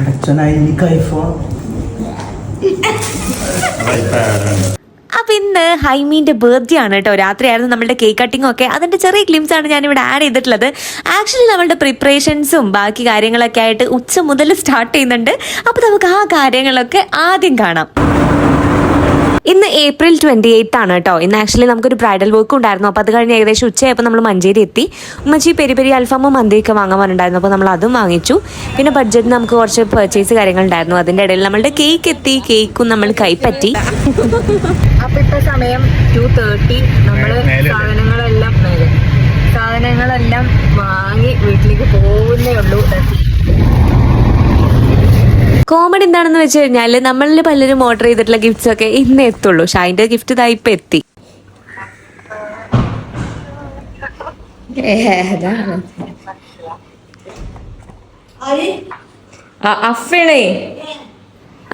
അടച്ചനായി അപ്പൊ ഇന്ന് ഹൈമീന്റെ ബർത്ത്ഡേ ആണ് കേട്ടോ. രാത്രിയായിരുന്നു നമ്മളുടെ കേക്ക് കട്ടിംഗ് ഒക്കെ. അതിന്റെ ചെറിയ ക്ലിംസ് ആണ് ഞാൻ ഇവിടെ ആഡ് ചെയ്തിട്ടുള്ളത്. ആക്ച്വലി നമ്മളുടെ പ്രിപ്പറേഷൻസും ബാക്കി കാര്യങ്ങളൊക്കെ ആയിട്ട് ഉച്ച മുതൽ സ്റ്റാർട്ട് ചെയ്യുന്നുണ്ട്. അപ്പൊ നമുക്ക് ആ കാര്യങ്ങളൊക്കെ ആദ്യം കാണാം. ഇന്ന് ഏപ്രിൽ ട്വന്റി എയ്ത്ത് ആണ് കേട്ടോ. ഇന്ന് ആക്ച്വലി നമുക്കൊരു ബ്രൈഡൽ വർക്ക് ഉണ്ടായിരുന്നു. അപ്പോൾ അത് കഴിഞ്ഞ് ഏകദേശം ഉച്ചയായപ്പോൾ നമ്മൾ മഞ്ചേരി എത്തി. ഉമ്മച്ചി പെരി പെരി അൽഫാമും മന്തിയൊക്കെ വാങ്ങാൻ പറഞ്ഞിട്ടുണ്ടായിരുന്നു. അപ്പോൾ നമ്മൾ അതും വാങ്ങിച്ചു. പിന്നെ ബഡ്ജറ്റിന് നമുക്ക് കുറച്ച് പർച്ചേസ് കാര്യങ്ങളുണ്ടായിരുന്നു. അതിന്റെ ഇടയിൽ നമ്മളുടെ കേക്ക് എത്തി. കേക്കും നമ്മൾ കൈപ്പറ്റി. അപ്പോൾ ഇപ്പൊ സമയം ടു തേർട്ടി നമ്മൾ സാധനങ്ങളെല്ലാം സാധനങ്ങളെല്ലാം വാങ്ങി വീട്ടിലേക്ക് പോകുന്നേ ഉള്ളൂ. കോമഡി എന്താണെന്ന് വെച്ച് കഴിഞ്ഞാൽ നമ്മളിൽ പലരും ഓർഡർ ചെയ്തിട്ടുള്ള ഗിഫ്റ്റ്സ് ഒക്കെ ഇന്ന് എത്തുള്ളൂ. ഷായിന്റെ ഗിഫ്റ്റ് ഇതാ ഇപ്പൊ എത്തി. അഫണേ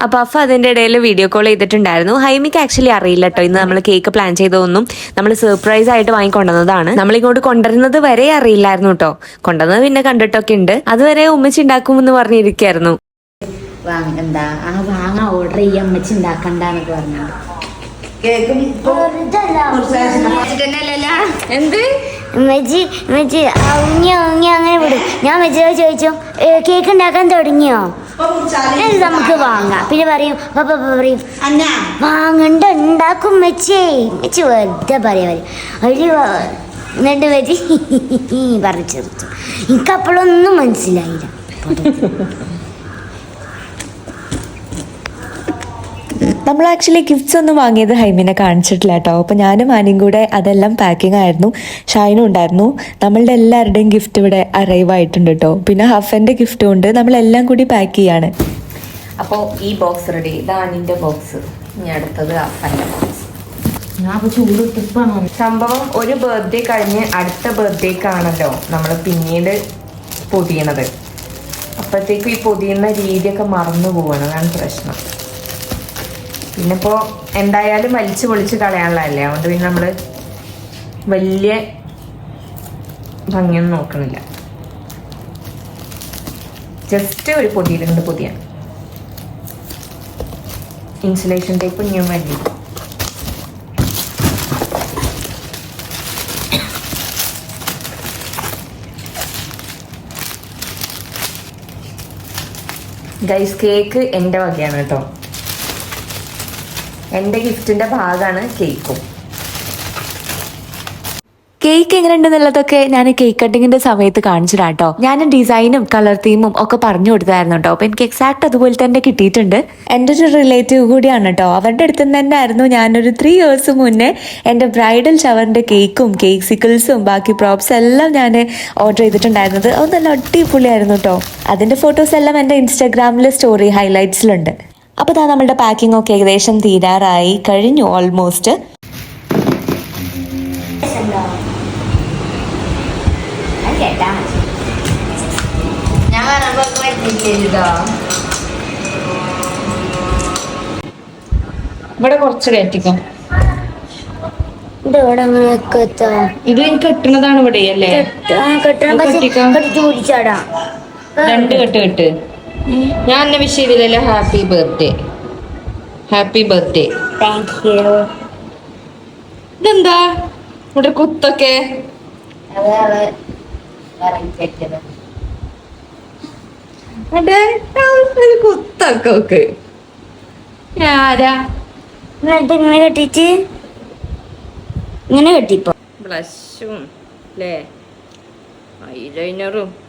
അപ്പൊ അഫ അതിന്റെ ഇടയിൽ വീഡിയോ കോൾ ചെയ്തിട്ടുണ്ടായിരുന്നു. ഹൈമിക്ക് ആക്ച്വലി അറിയില്ല കേട്ടോ ഇന്ന് നമ്മൾ കേക്ക് പ്ലാൻ ചെയ്തതൊന്നും നമ്മൾ സർപ്രൈസ് ആയിട്ട് വാങ്ങിക്കൊണ്ടുവന്നതാണ്. നമ്മൾ ഇങ്ങോട്ട് കൊണ്ടുവരുന്നത് വരെ അറിയില്ലായിരുന്നു കേട്ടോ കൊണ്ടുവന്നത് പിന്നെ കണ്ടിട്ടൊക്കെ ഉണ്ട്. അതുവരെ ഉമ്മച്ചി ഉണ്ടാക്കുമെന്ന് പറഞ്ഞിരിക്കായിരുന്നു. വാങ്ങ എന്താ ആ വാങ്ങ ഓർഡർ ചെയ്യാൻ അമ്മച്ചി ഉണ്ടാക്കണ്ടെന്നൊക്കെ പറഞ്ഞു എന്ത്? മെജി മെജി ഉഞ്ഞി ഉഞ്ഞി അങ്ങനെ വിടും. ഞാൻ മെജിയോട് ചോദിച്ചു "ഏ, കേക്ക് ഉണ്ടാക്കാൻ തുടങ്ങിയോ? ഇത് നമുക്ക് വാങ്ങാം. പിന്നെ പറയും പപ്പ പറയും വാങ്ങണ്ട ഉണ്ടാക്കും മെച്ചേ മെച്ചി വെറുതെ പറയാ പറയും. ഒരു എന്നിട്ട് മെച്ചി പറഞ്ഞു ചെറുത്തു എനിക്ക് അപ്പോഴൊന്നും മനസ്സിലായില്ല. നമ്മൾ ആക്ച്വലി ഗിഫ്റ്റ്സ് ഒന്നും വാങ്ങിയത് ഹൈമിനെ കാണിച്ചിട്ടില്ല കേട്ടോ. അപ്പോൾ ഞാനും ആനയും കൂടെ അതെല്ലാം പാക്കിംഗ് ആയിരുന്നു. ഷൈനും ഉണ്ടായിരുന്നു. നമ്മളുടെ എല്ലാവരുടെയും ഗിഫ്റ്റ് ഇവിടെ അറൈവ് ആയിട്ടുണ്ട് കേട്ടോ. പിന്നെ ഹഫന്റെ ഗിഫ്റ്റും ഉണ്ട്. നമ്മളെല്ലാം കൂടി പാക്ക് ചെയ്യാണ്. അപ്പോൾ ഈ ബോക്സ് റെഡി ഇത് ആനിന്റെ ബോക്സ് ഇനി അടുത്തത് ഹഫന്റെ ബോക്സ് സംഭവം ഒരു ബർത്ത്ഡേ കഴിഞ്ഞ് അടുത്ത ബർത്ത്ഡേക്കാണല്ലോ നമ്മൾ പിന്നീട് പൊതിയണത്. അപ്പോഴത്തേക്കും ഈ പൊതിയുന്ന രീതിയൊക്കെ മറന്നു പോവാണ്. അതാണ് പ്രശ്നം. പിന്നെ ഇപ്പോൾ എന്തായാലും വലിച്ചു പൊളിച്ച് കളയാനുള്ളതല്ലേ? അതുകൊണ്ട് പിന്നെ നമ്മൾ വലിയ ഭംഗിയൊന്നും നോക്കണില്ല. ജസ്റ്റ് ഒരു പൊതിയിലുണ്ട് പൊതിയാണ് ഇൻസുലേഷൻ ടേപ്പ് ഇനിയും വേണ്ടി ഗൈസ് കേക്ക് എന്റെ വകയാണ് കേട്ടോ. എന്റെ ഗിഫ്റ്റിന്റെ ഭാഗമാണ് കേക്കും. കേക്ക് എങ്ങനെ ഉണ്ടെന്നുള്ളതൊക്കെ ഞാൻ കേക്ക് കട്ടിങ്ങിന്റെ സമയത്ത് കാണിച്ചിടാം കേട്ടോ ഞാൻ ഡിസൈനും കളർ തീമും ഒക്കെ പറഞ്ഞു കൊടുത്തായിരുന്നു കേട്ടോ അപ്പൊ എനിക്ക് എക്സാക്ട് അതുപോലെ തന്നെ കിട്ടിയിട്ടുണ്ട്. എന്റെ ഒരു റിലേറ്റീവ് കൂടിയാണ് കേട്ടോ അവരുടെ അടുത്ത് തന്നെ ആയിരുന്നു ഞാനൊരു ത്രീ ഇയേഴ്സ് മുന്നേ എന്റെ ബ്രൈഡൽ ഷവറിന്റെ കേക്കും കേക്ക് സിക്കിൾസും ബാക്കി പ്രോപ്സ് എല്ലാം ഞാൻ ഓർഡർ ചെയ്തിട്ടുണ്ടായിരുന്നത്. അത് നല്ല അടിപൊളിയായിരുന്നു കേട്ടോ അതിന്റെ ഫോട്ടോസ് എല്ലാം എന്റെ ഇൻസ്റ്റാഗ്രാമിലെ സ്റ്റോറി ഹൈലൈറ്റ്സിലുണ്ട് അപ്പോൾ ഇതാ നമ്മളുടെ പാക്കിംഗ് ഒക്കെ ഏകദേശം തീരാറായി. കഴിഞ്ഞു ഓൾമോസ്റ്റ് ഇവിടെ കുറച്ച് കയറ്റിക്കും ഇത് കെട്ടണതാണ് ഇവിടെ അല്ലേ ആ കെട്ടണം. രണ്ട് കെട്ട് കെട്ട്. ഞാൻ എന്നെ വിഷ് ചെയ്തില്ലല്ലോ. Happy birthday happy birthday thank you ഇതെന്താ? ഇവിടെ കുത്തൊക്കെ ും. ഒക്കെ. ആരാ? ഇങ്ങനെ കെട്ടിട്ട് ഇങ്ങനെ കെട്ടിപ്പോ. ബ്ലഷും അല്ലേ ഐലൈനറും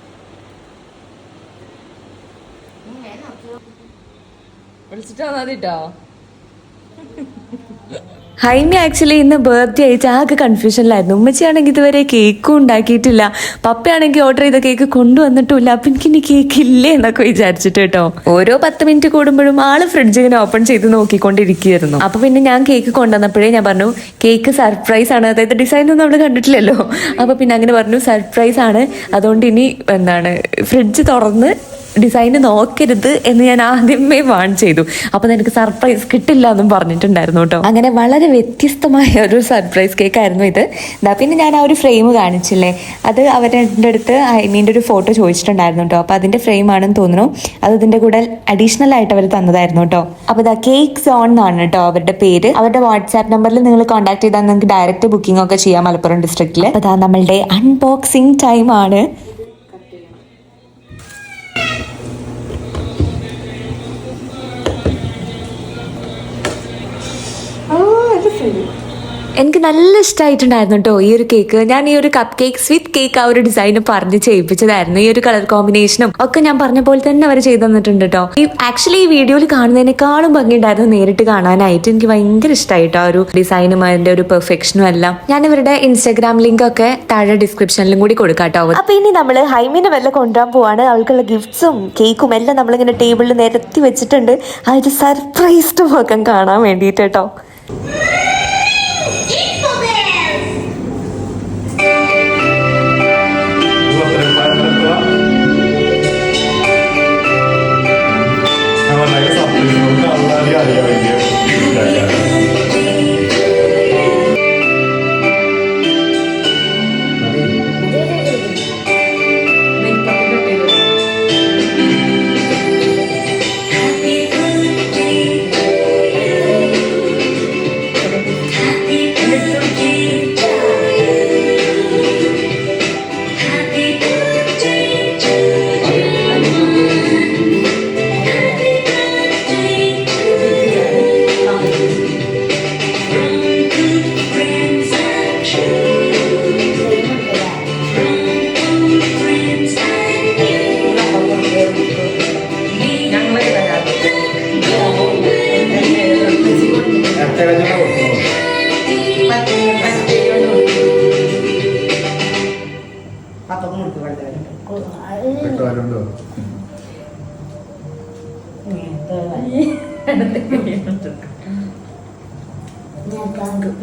ഹൈമി ആക്ച്വലി ഇന്ന് ബർത്ത്ഡേ ആയിട്ട് ആകെ കൺഫ്യൂഷനിലായിരുന്നു ഉമ്മച്ചിയാണെങ്കിൽ ഇതുവരെ കേക്കും ഉണ്ടാക്കിയിട്ടില്ല. പപ്പയാണെങ്കിൽ ഓർഡർ ചെയ്ത കേക്ക് കൊണ്ടുവന്നിട്ടുമില്ല. അപ്പൊ എനിക്ക് ഇനി കേക്ക് ഇല്ലേ എന്നൊക്കെ വിചാരിച്ചിട്ട് കേട്ടോ. ഓരോ പത്ത് മിനിറ്റ് കൂടുമ്പോഴും ആൾ ഫ്രിഡ്ജ് ഇങ്ങനെ ഓപ്പൺ ചെയ്ത് നോക്കിക്കൊണ്ടിരിക്കുകയായിരുന്നു. അപ്പൊ പിന്നെ ഞാൻ കേക്ക് കൊണ്ടുവന്നപ്പോഴേ ഞാൻ പറഞ്ഞു കേക്ക് സർപ്രൈസ് ആണ്. അതായത് ഡിസൈൻ ഒന്നും നമ്മൾ കണ്ടിട്ടില്ലല്ലോ. അപ്പൊ പിന്നെ അങ്ങനെ പറഞ്ഞു സർപ്രൈസ് ആണ്. അതുകൊണ്ട് ഇനി എന്താണ് ഫ്രിഡ്ജ് തുറന്ന് ഡിസൈൻ നോക്കരുത് എന്ന് ഞാൻ ആദ്യമേ വാൺ ചെയ്തു. അപ്പോൾ എനിക്ക് സർപ്രൈസ് കിട്ടില്ല എന്നും പറഞ്ഞിട്ടുണ്ടായിരുന്നു കേട്ടോ. അങ്ങനെ വളരെ വ്യത്യസ്തമായ ഒരു സർപ്രൈസ് കേക്ക് ആയിരുന്നു ഇത്. എന്താ പിന്നെ ഞാൻ ആ ഒരു ഫ്രെയിം കാണിച്ചില്ലേ? അത് അവരുടെ അടുത്ത് ഐമീന്റെ ഒരു ഫോട്ടോ ചോദിച്ചിട്ടുണ്ടായിരുന്നു കേട്ടോ. അപ്പോൾ അതിന്റെ ഫ്രെയിം ആണെന്ന് തോന്നുന്നു. അത് ഇതിന്റെ കൂടെ അഡീഷണൽ ആയിട്ട് അവർ തന്നതായിരുന്നു കേട്ടോ. അപ്പോൾ ഇതാ കേക്ക് സോൺ എന്നാണ് കേട്ടോ അവരുടെ പേര്. അവരുടെ വാട്സാപ്പ് നമ്പറിൽ നിങ്ങൾ കോൺടാക്ട് ചെയ്താൽ നിങ്ങൾക്ക് ഡയറക്റ്റ് ബുക്കിംഗ് ഒക്കെ ചെയ്യാം മലപ്പുറം ഡിസ്ട്രിക്റ്റിൽ അപ്പോൾ അതാ നമ്മളുടെ അൺബോക്സിംഗ് ടൈം ആണ്. എനിക്ക് നല്ല ഇഷ്ടമായിട്ടുണ്ടായിരുന്നു കേട്ടോ ഈ ഒരു കേക്ക് ഞാൻ ഈ ഒരു കപ്പ് കേക്ക് സ്വീറ്റ് കേക്ക് ആ ഒരു ഡിസൈൻ പറഞ്ഞ് ചെയ്യിപ്പിച്ചതായിരുന്നു. ഈ ഒരു കളർ കോമ്പിനേഷനും ഒക്കെ ഞാൻ പറഞ്ഞ പോലെ തന്നെ അവർ ചെയ്തു തന്നിട്ടുണ്ട് കേട്ടോ ഈ ആക്ച്വലി ഈ വീഡിയോയിൽ കാണുന്നതിനേക്കാളും ഭംഗിയുണ്ടായിരുന്നു നേരിട്ട് കാണാനായിട്ട്. എനിക്ക് ഭയങ്കര ഇഷ്ടമായിട്ടോ ആ ഒരു ഡിസൈനും അതിന്റെ ഒരു പെർഫെക്ഷനും എല്ലാം. ഞാൻ ഇവരുടെ ഇൻസ്റ്റാഗ്രാം ലിങ്ക് ഒക്കെ താഴെ ഡിസ്ക്രിപ്ഷനിലും കൂടി കൊടുക്കാം കേട്ടോ അപ്പൊ ഇനി നമ്മൾ ഹൈമിനെ വല്ല കൊണ്ടുപോകാൻ പോവാണ്. അവൾക്കുള്ള ഗിഫ്റ്റ്സും കേക്കും എല്ലാം നമ്മളിങ്ങനെ ടേബിളിൽ നിരത്തി വെച്ചിട്ടുണ്ട്. ആ ഒരു സർപ്രൈസ്ഡ് മുഖം കാണാൻ വേണ്ടിയിട്ട് കേട്ടോ Yeah!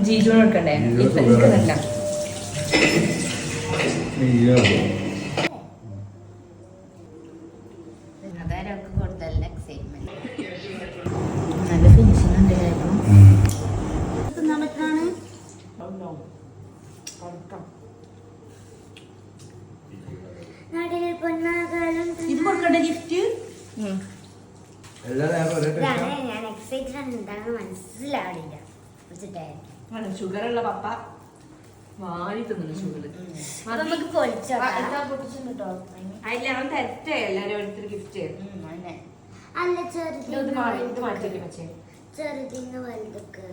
ജീജുവിന് കൊടുക്കണ്ടേ ജീജുവിന് ഇപ്പൊ എനിക്കതല്ല അതാരൊക്കെ എന്താണെന്ന് മനസ്സിലാവില്ല വെച്ചിട്ടേ ഷുഗർ ഉള്ള പപ്പ വാരി തിന്നു ഷുഗർ അത് നമുക്ക് പൊളിച്ചോക്കാം. അതില്ല അവൻ തരട്ടെ. എല്ലാരും ഓരോരുത്തർ ഗിഫ്റ്റ് അല്ല ഇത് മാറി ഇത് മാറ്റി വെച്ചേ ചെറുതിന് വലുതൊക്കെ.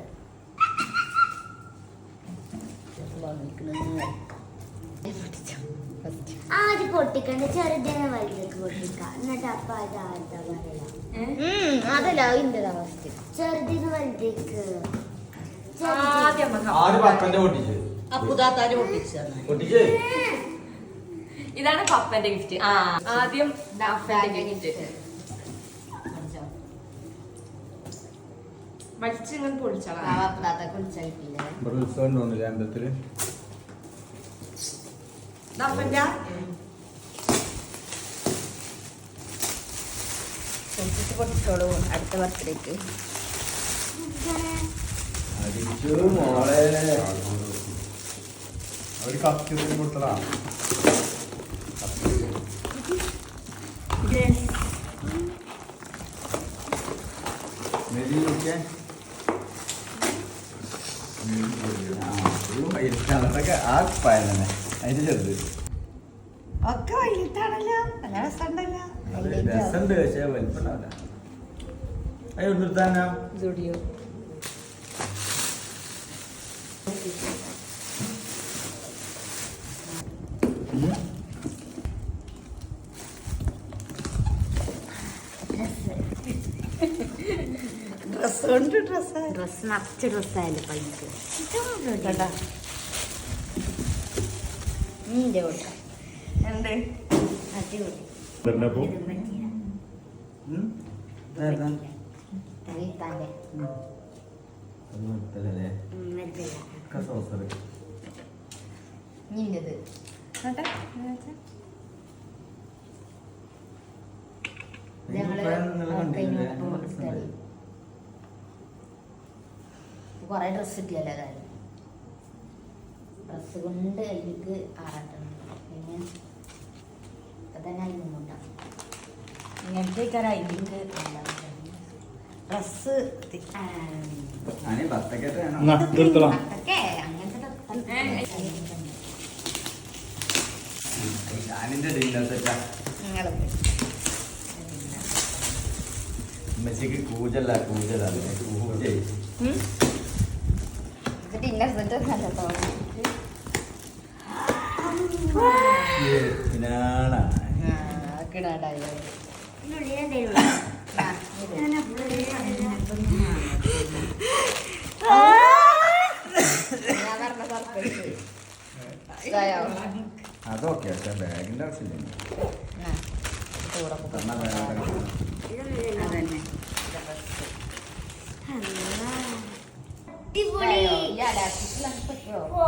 ആദ്യം പൊട്ടിക്കണ്ട. ചെറുതിന് വലുതൊക്കെ പൊട്ടിക്കാം. എന്നിട്ട് അപ്പ അത് ആദ്യത്തെ പറയാം അതല്ല അതിന്റെ ഫസ്റ്റ് ചെറുതിന് വലുതേക്ക്. ഇതാണ് പപ്പന്റെ ഗിഫ്റ്റ് ആ. ആദ്യം ഗിഫ്റ്റ് വലിച്ച് ഇങ്ങനെ പൊളിച്ചോളാം. അപ്പുതാത്ത പപ്പന്റെ പൊട്ടിച്ച് പൊട്ടിച്ചോളൂ അടുത്ത ബർത്ത്ഡേക്ക് കത്തി കൊടുത്തതാ. ആ പായ തന്നെ അതിന്റെ ചെറുത്. ഒക്കെ വൈകിട്ടാണല്ലോ നല്ല രസമുണ്ടല്ലോ. രസമുണ്ട് പക്ഷേ വലിപ്പുണ്ടാവില്ല അയ്യോ നിർത്താനാ? സ്റ്റുഡിയോ ഡ്രസ് കൊണ്ട് ഡ്രസ്സ് ഡ്രസ് നിറച്ച ഡ്രസ്സായാലും പൈക്ക് നിന്റെ കൊടുക്കാം എന്ത് അടിപൊളി നിന്റത്? കൊറേ ഡ്രസ് കിട്ടിയല്ലേ കാര്യം ഡ്രസ് കൊണ്ട് എനിക്ക് ആറാട്ടണം പിന്നെ ഇപ്പൊ തന്നെ അതിന് മുണ്ടാണ് ഇങ്ങനത്തെ അതിലേക്ക് ഡ്രസ് അനി ബത്തക്കേറ്റ് വേണം? എന്നാ, ഇതെടുത്തോളാം. അങ്ങനത്തെ ഞാനിന്റെ ഡിന്നർ സെറ്റാ നിങ്ങളും ഉമ്മച്ചിക്ക് കൂജല്ല കൂജല കൂജ. ഡിന്നർ സെറ്റ് നല്ല തോന്നി പിന്നാണ് കിടാണ്ടായി ഞാൻ പറഞ്ഞ സർപ്രൈസ് ഇതായോ അതൊക്കെ പക്ഷെ ബാഗിന്റെ ആവശ്യമില്ല അടിപൊളി ഓ.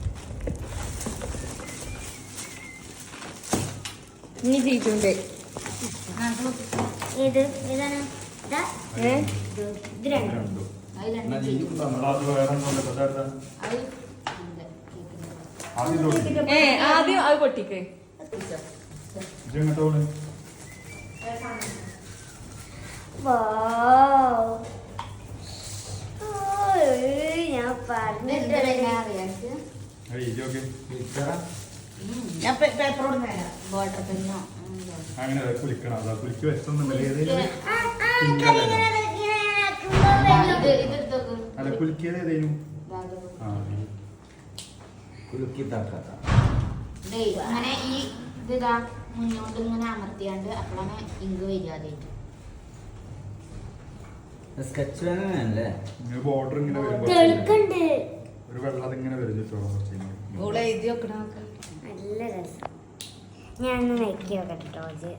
ആദ്യം തൊട്ട് ഏ ആദ്യം അത് പൊട്ടിക്ക്. ഞാൻ. ഓയ്, ഞാൻ പേപ്പറോട് അറിയാം ബോർഡർ പെന്നോ അങ്ങനെ അതെ കുലിക്കണം അതാ കുളിക്ക്. ഇതെടുത്തോക്ക് അല്ല കുലിക്കിയത് ഏതേലും കുലുക്കി താക്കാത്ത ഇങ്ങനെ ഈ ഇതാ മുന്നോട്ട് ഇങ്ങനെ അമർത്തിയാണ്ട് അപ്പോഴാണ് ഇങ്ക് സ്കെച്ച് ബോർഡർ ഇങ്ങനെ ഒരു വെള്ളം വരും നല്ല രസം. ഞാൻ ഒന്ന് നെക്കി നോക്കട്ടെ ഇത്.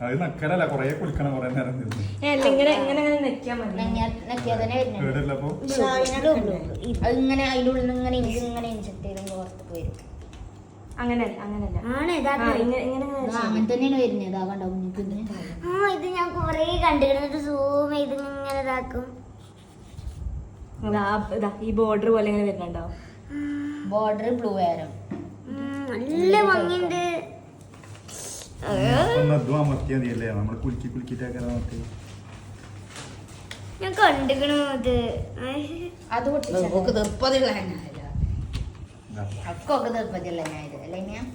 അത് നക്കരല്ല കൊറേ കുളിക്കണം കൊറേ നേരം അല്ല ഇങ്ങനെ ഇങ്ങനെ ഇങ്ങനെ അതിന്റെ ഉള്ളിൽ പുറത്തേക്ക് വരും. അങ്ങനെ തന്നെയാണ് വരുന്നത്. ആ ഇത് ഞാൻ കൊറേ സൂം ചെയ്ത് ഇങ്ങനെ ഇതാക്കും. ഇതാ, ഇതാ ഈ ബോർഡർ പോലെ ഇങ്ങനെ വരുന്നുണ്ടാവും ബോർഡർ ബ്ലൂ ആരം നല്ല ഭംഗിയുണ്ട് ഒന്ന് അതും അമർത്തിയാ മതിയല്ലേ നമ്മൾ കുലുക്കി കുലുക്കിട്ടൊക്കെ അമർത്തി ഞാൻ കണ്ടിക്കണു ഇത്. അത്. തീർപ്പതില്ല ഇതാ. അക്കൊക്കെ ഞാൻ ഇത് അല്ലേ ഞാൻ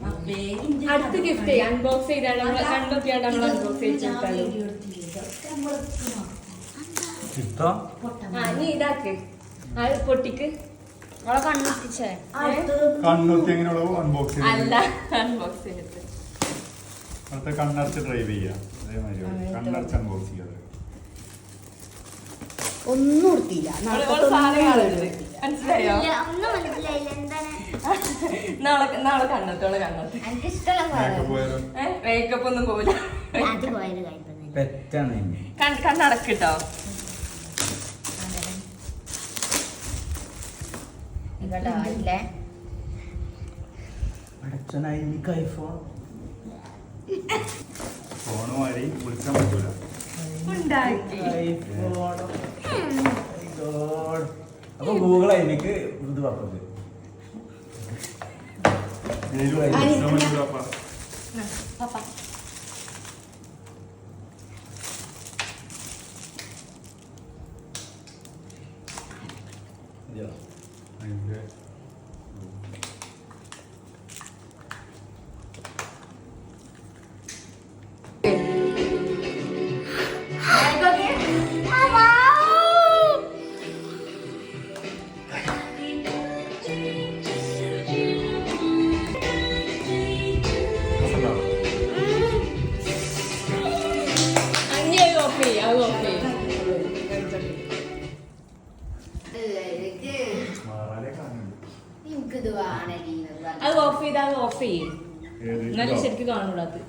കഴിഞ്ഞപ്പോ അടുത്ത ഗിഫ്റ്റ് അൺബോക്സ് ചെയ്താണ്. നമ്മൾ കണ്ടൊക്കെയാണ് നമ്മൾ അൺബോക്സ് ചെയ്തിട്ടാലോ ഇഷ്ടം ആ നീ ഇതാക്ക്. ആ പൊട്ടിക്ക്. കണ്ണൊത്തി എങ്ങനെയുള്ളൂ? അൺബോക്സ് അല്ല അൺബോക്സ് ചെയ്തിട്ട്. അടുത്ത കണ്ണടച്ച് ഡ്രൈവ് ചെയ്യാം. അതേമാതിരി കണ്ണടച്ച് അൺബോക്സ് ചെയ്യാതെ ഒന്നും. മനസ്സിലായോ? നാളെ നാളെ കണ്ണത്തോളെ കണ്ണത്ത് മേക്കപ്പ് ഒന്നും പോവില്ല. കണ്ണടക്കിട്ടോ കേട്ടോ ഇല്ലേ അടച്ചനായി എനിക്ക് ഐഫോൺ ഫോൺ. മാറി വിളിക്കാൻ പറ്റൂല. അപ്പൊ ഗൂഗിൾ എനിക്ക് ഇത് പറഞ്ഞത് ഏതിലും അത് ഓഫ് ചെയ്ത് അത് ഓഫ് ചെയ്യും. എന്നാലും ശരിക്കും കാണൂടാ അത്.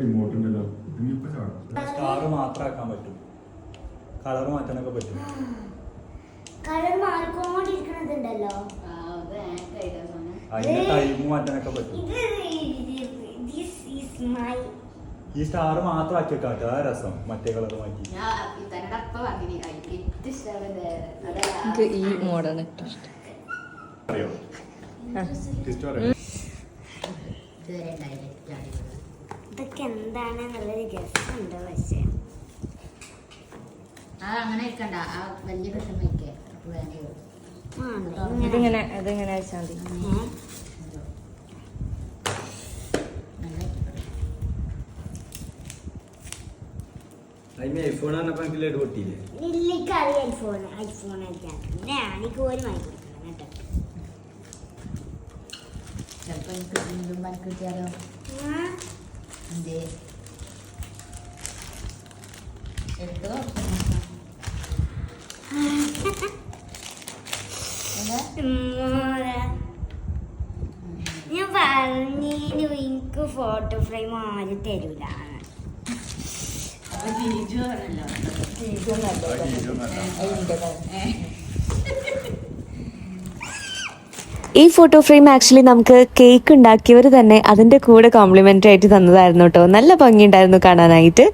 റിമോട്ട് ഉണ്ടല്ലോ. സ്റ്റാർ മാത്രമാക്കാൻ പറ്റും. കളർ മാറ്റാനൊക്കെ പറ്റും. കളർ മാറിക്കൊണ്ടിരിക്കണതുണ്ടല്ലോ. അതിന്റെ ടൈം മാറ്റാനൊക്കെ പറ്റും. ഈ സ്റ്റാർ മാത്രം ആക്കി പറ്റും ആ രസം മറ്റേ കളർ മാറ്റി. എനിക്ക് ഈ മോഡാണ് ഏറ്റവും ഇഷ്ടം. അറിയോ? ഗസ് ഉണ്ട് പക്ഷേ. ആ അങ്ങനെ വെക്കണ്ട ആ വലിയ. ഇതിങ്ങനെ. ഇതിങ്ങനെ വെച്ചാൽ മതി ഏ? നല്ല അതിന് ഐഫോൺ പറഞ്ഞപ്പോ എനിക്ക് ലഡു പൊട്ടിയില്ലേ ലില്ലിക്ക് അറിയാം ഐഫോൺ ഐഫോൺ പിന്നെ എനിക്ക് ഒരു വാങ്ങി കൊടുക്കണം കേട്ടോ. ചിലപ്പോ എനിക്ക് വീണ്ടും പനിക്ക് കിട്ടിയാലോ? ആ, എന്തേ? എടുത്തോ. ഞാൻ പറഞ്ഞു എനിക്ക് ഫോട്ടോ ഫ്രെയിം ആരും തരൂല. ഈ ഫോട്ടോ ഫ്രെയിം ആക്ച്വലി നമുക്ക് കേക്ക് ഉണ്ടാക്കിയവർ തന്നെ അതിന്റെ കൂടെ കോംപ്ലിമെന്ററി ആയിട്ട് തന്നതായിരുന്നു കേട്ടോ. നല്ല ഭംഗിയുണ്ടായിരുന്നു കാണാനായിട്ട്.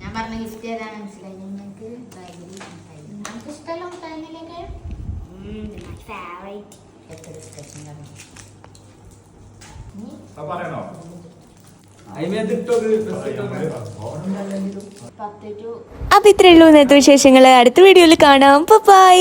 ഞാൻ പറഞ്ഞ ഗിഫ്റ്റ് ഏതാണ് മനസ്സിലായി നിങ്ങൾക്ക് നമുക്ക് ഇഷ്ടമല്ല മുട്ടായിലേക്ക് ഫേവറേറ്റ് എത്ര ഡിസ്കഷൻ പറഞ്ഞു ആ പറയണോ? അപ്പൊ ഇത്രയുള്ളൂ ഇന്നത്തെ വിശേഷങ്ങൾ അടുത്ത വീഡിയോയിൽ കാണാം. ബൈ